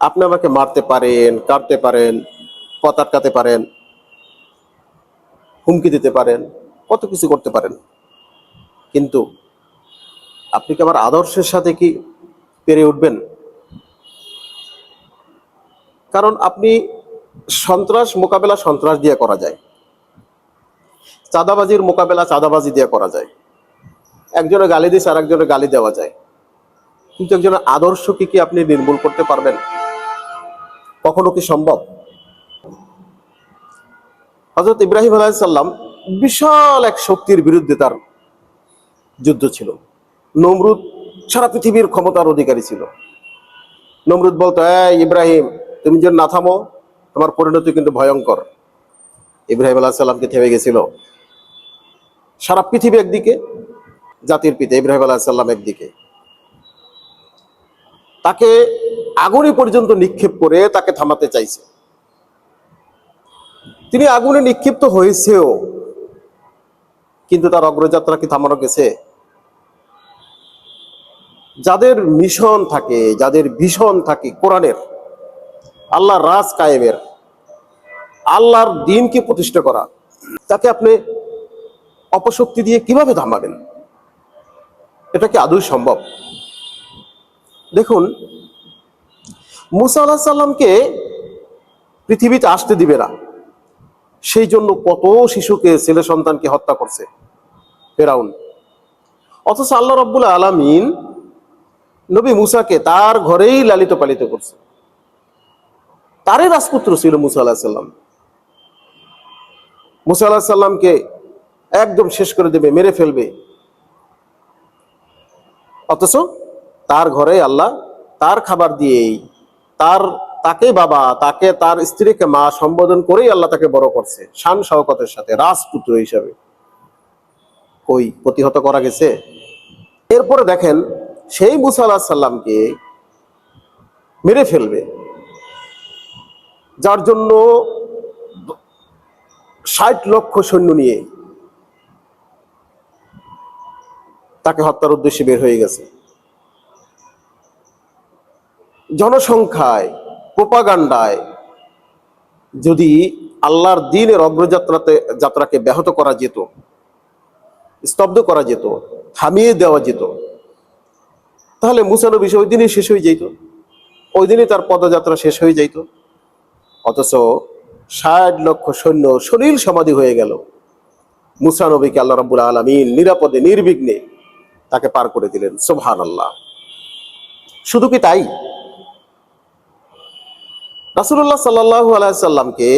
আপনি আমাকে মারতে পারেন, কাটতে পারেন, পথ আটকাতে পারেন, হুমকি দিতে পারেন, কত কিছু করতে পারেন। কিন্তু আপনি কি আমার আদর্শের সাথে কি পেরে উঠবেন? কারণ আপনি সন্ত্রাস মোকাবেলা সন্ত্রাস দিয়ে করা যায়। চাঁদাবাজির মোকাবেলা চাঁদাবাজি দিয়ে করা যায়। একজনে গালি দিচ্ছে আর একজনে গালি দেওয়া যায়। কিন্তু একজনের আদর্শ কি কি আপনি নির্মূল করতে পারবেন? কখনো কি সম্ভব? হজরত ইব্রাহিম আলাইসাল্লাম বিশাল এক শক্তির বিরুদ্ধে তার যুদ্ধ ছিল। নমরুদ সারা পৃথিবীর ক্ষমতার অধিকারী ছিল। নমরুদ বলতো, এই ইব্রাহিম, তুমি যদি না থামো, তোমার পরিণতি কিন্তু ভয়ঙ্কর। ইব্রাহিম আলাহ সাল্লামকে থেমে গেছিল। সারা পৃথিবী একদিকে, জাতির পিতা ইব্রাহিম আলাহ সাল্লাম একদিকে। তাকে আগুনে পর্যন্ত নিক্ষেপ করে তাকে থামাতে চাইছে। তিনি আগুনে নিক্ষিপ্ত হয়েছেও, কিন্তু তার অগ্রযাত্রা কি থামানো গেছে? যাদের মিশন থাকে, যাদের ভীষণ থাকে কোরআনের, আল্লাহর রাজ কায়েমের, আল্লাহর দিনকে প্রতিষ্ঠা করা, তাকে আপনি অপশক্তি দিয়ে কীভাবে থামাবেন? এটা কি আদৌ সম্ভব? দেখুন মুসা আল্লাহ সাল্লামকে পৃথিবীতে আসতে দিবে না। সেই জন্য কত শিশুকে ছেলে সন্তানকে হত্যা করছে ফেরাউন। অথচ আল্লাহ রব্বুল আলমিন নবী মুসাকে তার ঘরেই লালিত পালিত করছে। তারই রাজপুত্র ছিল মুসা আল্লাহ সাল্লাম। মুসা আল্লাহ সাল্লামকে একদম শেষ করে দেবে, মেরে ফেলবে। অথচ তার ঘরে আল্লাহ তার খাবার দিয়েই তার, তাকে বাবা, তাকে তার স্ত্রীকে মা সম্বোধন করেই আল্লাহ তাকে বড় করছে। শান শওকতের সাথে, রাজপুত্র হিসাবে। ওই প্রতিহত করা গেছে? এরপরে দেখেন, সেই মুসা আল্লাহ সাল্লামকে মেরে ফেলবে। যার জন্য ষাট লক্ষ সৈন্য নিয়ে তাকে হত্যার উদ্দেশ্যে বের হয়ে গেছে। জনসংখ্যায়, প্রোপাগান্ডায় যদি আল্লাহর দিনের অগ্রযাত্রাতে, যাত্রাকে ব্যাহত করা যেত, স্তব্ধ করা যেত, থামিয়ে দেওয়া যেত, তাহলে মুসানবী ওই দিনই শেষ হয়ে যেত ওই দিনই তার পদযাত্রা শেষ হয়ে যাইত। অথচ ষাট লক্ষ সৈন্য সলিল সমাধি হয়ে গেল। মুসানবীকে আল্লাহ রাবুল আলমিন নিরাপদে, নির্বিঘ্নে তাকে পার করে দিলেন। সোভান আল্লাহ শুধু কি তাই? রাসুল্লাহ সাল্লাহু আলাইসাল্লামকে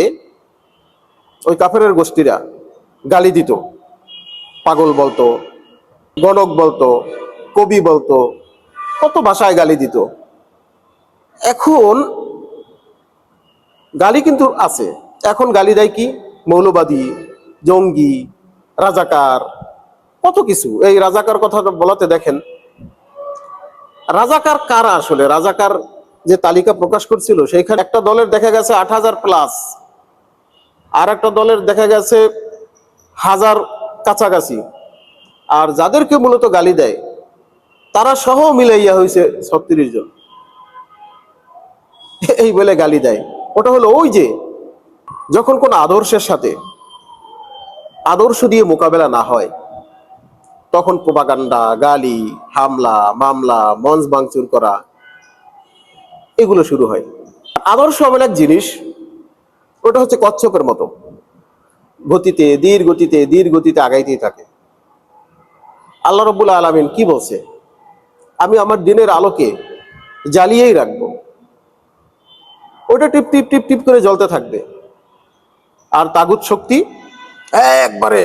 ওই কাফেরের গোষ্ঠীরা গালি দিত। পাগল বলতো, গণক বলতো, কবি বলতো, কত ভাষায় গালি দিত। এখন গালি কিন্তু আছে। এখন গালি দেয় কি? মৌলবাদী, জঙ্গি, রাজাকার, কত কিছু। এই রাজাকার কথা বলাতে দেখেন, রাজাকার কারা আসলে? রাজাকার যে তালিকা প্রকাশ করছিল, সেইখানে একটা দলের দেখা গেছে আট হাজার প্লাস আর একটা দলের দেখা গেছে হাজার কাছাকাছি। আর যাদেরকে মূলত গালি দেয়, তারা সহ মিলাইয়া হয়েছে ছত্রিশ জন। এই বলে গালি দেয়। ওটা হলো ওই যে, যখন কোন আদর্শের সাথে আদর্শ দিয়ে মোকাবেলা না হয়, তখন প্রোপাগান্ডা গালি, হামলা, মামলা, মঞ্চ ভাঙচুর করা এগুলো শুরু হয়। আদর্শ এমন এক জিনিস, ওটা হচ্ছে কচ্ছপের মতো। গতিতে ধীর গতিতে ধীর গতিতে আগাইতেই থাকে। আল্লাহ রব্বুল আলমিন কি বলছে? আমি আমার দিনের আলোকে জ্বালিয়েই রাখব। ওটা টিপ টিপ টিপ টিপ করে জ্বলতে থাকবে। আর তাগুত শক্তি একবারে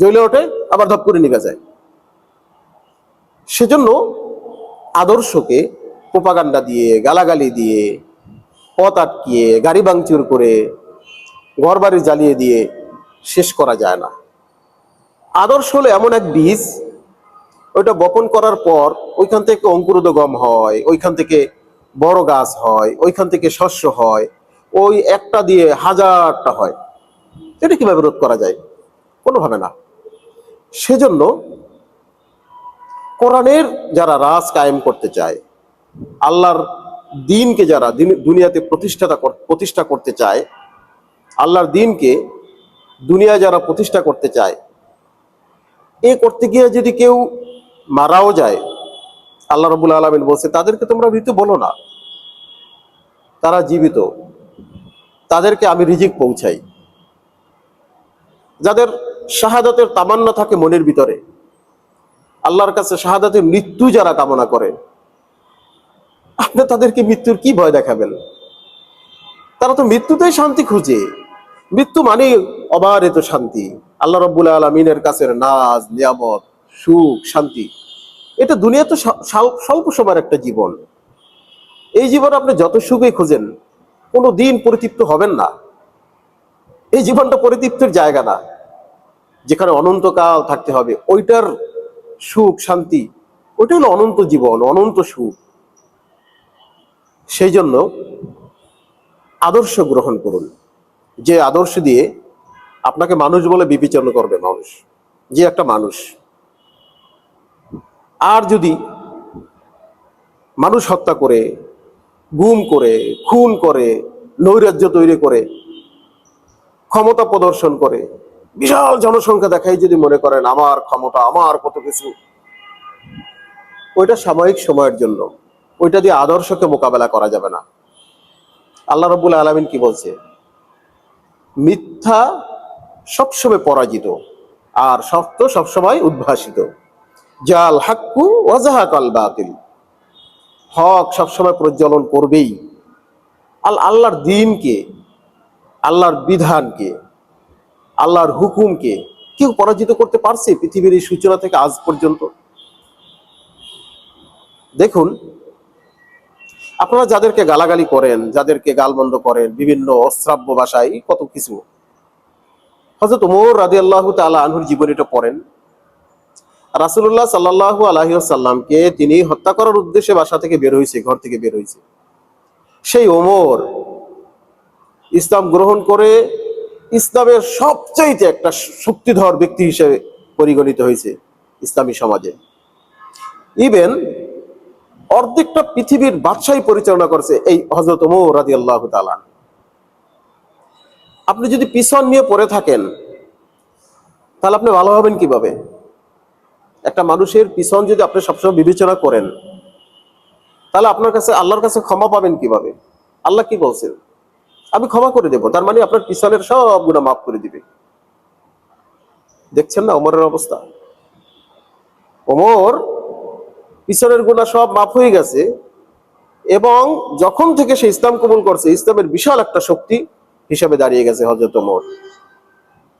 জ্বলে ওঠে, আবার ধপ করে নিভে যায়। সেজন্য আদর্শকে প্রোপাগান্ডা দিয়ে, গালাগালি দিয়ে, পথ আটকিয়ে, গাড়ি ভাঙচুর করে ঘর বাড়ি জ্বালিয়ে দিয়ে শেষ করা যায় না। আদর্শ হলো এমন এক বীজ, ওইটা বপন করার পর ওইখান থেকে অঙ্কুরোদগম হয়, ওইখান থেকে বড় গাছ হয়, ওইখান থেকে শস্য হয়, ওই একটা দিয়ে হাজারটা হয়। এটা কীভাবে রোধ করা যায়? কোনোভাবে না। সেজন্য কোরআনের যারা রাজ কায়েম করতে চায় আল্লাহর দিনকে যারা দুনিয়াতে প্রতিষ্ঠাতা প্রতিষ্ঠা করতে চায়, আল্লাহর দিনকে দুনিয়া যারা প্রতিষ্ঠা করতে চায়, এ করতে গিয়ে যদি কেউ মারাও যায়, আল্লাহ রবুল আলমিন বলছে, তাদেরকে তোমরা মৃত্যু বলো না। তারা জীবিত। তাদেরকে আমি রিজিক পৌঁছাই। যাদের শাহাদাতের তামান্না থাকে মনের ভিতরে, আল্লাহর কাছে শাহাদাতের মৃত্যু যারা কামনা করে আপনি তাদেরকে মৃত্যুর কি ভয় দেখাবেন? তারা তো মৃত্যুতেই শান্তি খুঁজে। মৃত্যু মানে অবারিত শান্তি। আল্লাহ রব্বুল আলমিনের কাছে নাজ, নিয়ামত, সুখ, শান্তি। এটা দুনিয়া তো স্ব- স্বল্প- সময়ের একটা জীবন। এই জীবন আপনি যত সুখই খুঁজেন, কোনো দিন পরিতৃপ্ত হবেন না। এই জীবনটা পরিতৃপ্তির জায়গা না। যেখানে অনন্তকাল থাকতে হবে, ওইটার সুখ, শান্তি, ওইটা হলো অনন্ত জীবন, অনন্ত সুখ। সেই জন্য আদর্শ গ্রহণ করুন। যে আদর্শ দিয়ে আপনাকে মানুষ বলে বিবেচনা করবে মানুষ, যে একটা মানুষ। আর যদি মানুষ হত্যা করে, গুম করে, খুন করে, নৈরাজ্য তৈরি করে, ক্ষমতা প্রদর্শন করে, বিশাল জনসংখ্যা দেখাই যদি মনে করেন, আমার ক্ষমতা, আমার কত কিছু। ওইটা সাময়িক সময়ের জন্য। ওইটা দিয়ে আদর্শকে মোকাবেলা করা যাবে না। আল্লাহ রবুল আলমিন কি বলছে? মিথ্যা সবসময় পরাজিত, আর সত্য সবসময় উদ্ভাসিত। জাল হাক্কু ওয়াজাহাকাল বাতিল। হক সবসময় প্রজ্বলন করবেই। আল আল্লাহর দিনকে, আল্লাহর বিধানকে, আল্লাহর হুকুমকে কেউ পরাজিত করতে পারছে পৃথিবীর এই সূচনা থেকে আজ পর্যন্ত? দেখুন আপনারা যাদেরকে গালাগালি করেন, যাদেরকে গালমন্দ করেন, বিভিন্ন অশ্রাব্য ভাষায় কত কিছু। হজরত উমর রাজি আল্লাহ তালা আনহুর জীবনীটা পড়েন। রাসুল্লাহ সাল্লাহ আলহিসাল্লামকে তিনি হত্যা করার উদ্দেশ্যে বাসা থেকে বের হয়েছে, ঘর থেকে বের হয়েছে। সেই ওমর ইসলাম গ্রহণ করে ইসলামের সবচাইতে একটা শক্তিধর ব্যক্তি হিসেবে পরিগণিত হয়েছে ইসলামী সমাজে। ইভেন অর্ধেকটা পৃথিবীর বাদশাহী পরিচালনা করছে এই হজরত ওমর রাজি আল্লাহ আপনি যদি পিছন নিয়ে পড়ে থাকেন, তাহলে আপনি ভালো হবেন কীভাবে? একটা মানুষের পিছন যদি আপনি সবসময় বিবেচনা করেন, তাহলে আপনার কাছে, আল্লাহর কাছে ক্ষমা পাবেন কীভাবে? আল্লাহ কি বলছেন? আমি ক্ষমা করে দেব, তার মানে আপনার পিছনের সব গুণা মাফ করে দিবে। দেখছেন না ওমরের অবস্থা? ওমর পিছনের গুণা সব মাফ হয়ে গেছে। এবং যখন থেকে সে ইসলাম কবুল করছে, ইসলামের বিশাল একটা শক্তি হিসাবে দাঁড়িয়ে গেছে হজরত ওমর।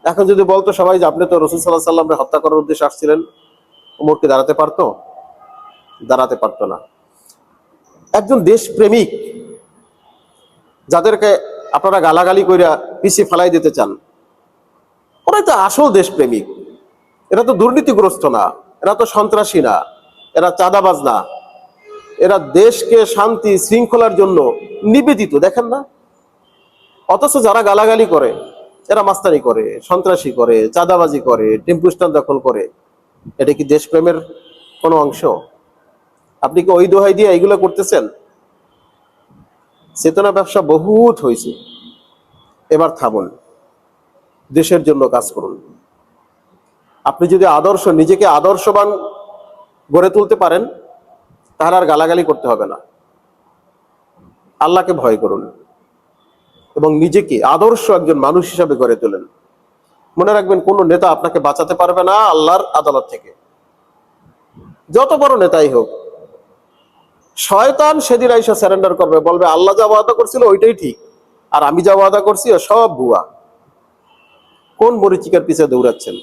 এখন যদি বলতো সবাই যে, আপনি তো রসুল সাল্লাহ সাল্লামকে হত্যা করার উদ্দেশ্যে আসছিলেন, ওমরকে দাঁড়াতে পারতো? দাঁড়াতে পারতো না। একজন দেশপ্রেমিক, যাদেরকে আপনারা গালাগালি কইরা পিছিয়ে ফেলাই দিতে চান, ওরাই তো আসল দেশপ্রেমিক। এরা তো দুর্নীতিগ্রস্ত না, এরা তো সন্ত্রাসী না। এরা চাঁদাবাজ না এরা দেশকে শান্তি, শৃঙ্খলার জন্য নিবেদিত, দেখেন না? অথচ যারা গালাগালি করে, এরা মাস্তানি করে, সন্ত্রাসী করে, চাঁদাবাজি করে, টেম্পু স্ট্যান্ড দখল করে। এটা কি দেশপ্রেমের কোনো অংশ? আপনি কি ওই দোহাই দিয়ে এইগুলো করতেছেন? চেতনা ব্যবসা বহুত হয়েছে। এবার থামুন। দেশের জন্য কাজ করুন। আপনি যদি আদর্শ, নিজেকে আদর্শবান গড়ে তুলতে পারেন, তাহলে আর গালাগালি করতে হবে না। আল্লাহকে ভয় করুন এবং নিজেকে আদর্শ একজন মানুষ হিসাবে গড়ে তোলেন। মনে রাখবেন, কোন নেতা আপনাকে বাঁচাতে পারবে না আল্লাহর আদালত থেকে। যত বড় নেতাই হোক, শয়তান সেদিন আইসা স্যারেন্ডার করবে, বলবে, আল্লাহ যা ওয়াদা করছিল ওইটাই ঠিক, আর আমি যা ওয়াদা করছি সব ভুয়া। কোন মরিচিকার পিছিয়ে দৌড়াচ্ছেন?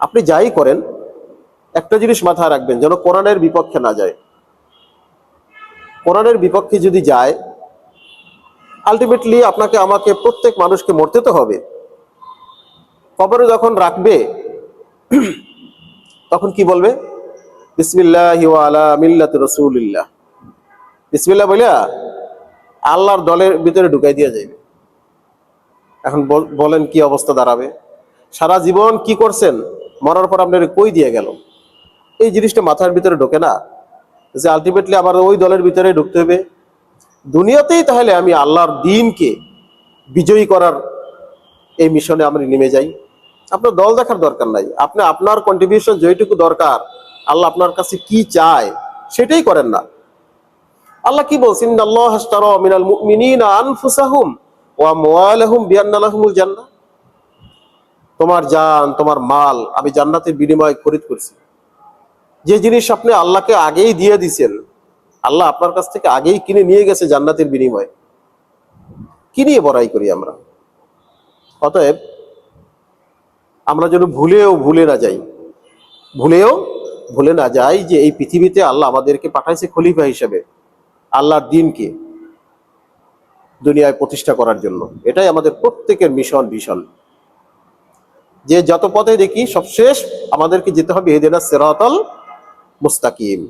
আপনি যাই করেন একটা জিনিস মাথায় রাখবেন, যেন কোরআনের বিপক্ষে না যায়। কোরআনের বিপক্ষে যদি যায় আলটিমেটলি আপনাকে, আমাকে প্রত্যেক মানুষকে মরতে তো হবে। কবরে যখন রাখবে, তখন কি বলবে? বিসমিল্লাহ আলা বলিয়া আল্লাহর দলের ভিতরে ঢুকাই দিয়ে যাইবে। এখন বল- বলেন কি অবস্থা দাঁড়াবে? সারা জীবন কি করছেন? মরার পর আপনার কই দিয়ে গেল? এই জিনিসটা মাথার ভিতরে ঢোকে না যে আলটিমেটলি আবার ওই দলের ভিতরে ঢুকতে হবে। দুনিয়াতেই তাহলে আমি আল্লাহর দিনকে বিজয়ী করার এই মিশনে আমি নেমে যাই। আপনার দল দেখার দরকার নাই। আপনি আপনার কন্ট্রিবিউশন যেটুকু দরকার, আল্লাহ আপনার কাছে কি চায় সেটাই করেন না। আল্লাহ কি বলছেন তোমার জান, তোমার মাল আমি জান্নাতের বিনিময়ে খরিদ করছি। যে জিনিস আপনি আল্লাহকে আগেই দিয়ে দিছেন, আল্লাহ আপনার কাছ থেকে আগেই কিনে নিয়ে গেছে জান্নাতের বিনিময়ে। কি নিয়ে বড়াই করি আমরা? অতএব, আমরা যেন ভুলেও ভুলে না যাই। ভুলেও ভুলে না যাই যে এই পৃথিবীতে আল্লাহ আমাদেরকে পাঠাইছে খলিফা হিসেবে, আল্লাহর দিনকে দুনিয়ায় প্রতিষ্ঠা করার জন্য। এটাই আমাদের প্রত্যেকের মিশন ভীষণ। যে যত পথে দেখি, সবশেষ আমাদেরকে যেতে হবে এদেনা সেরাতল মুস্তাকিম।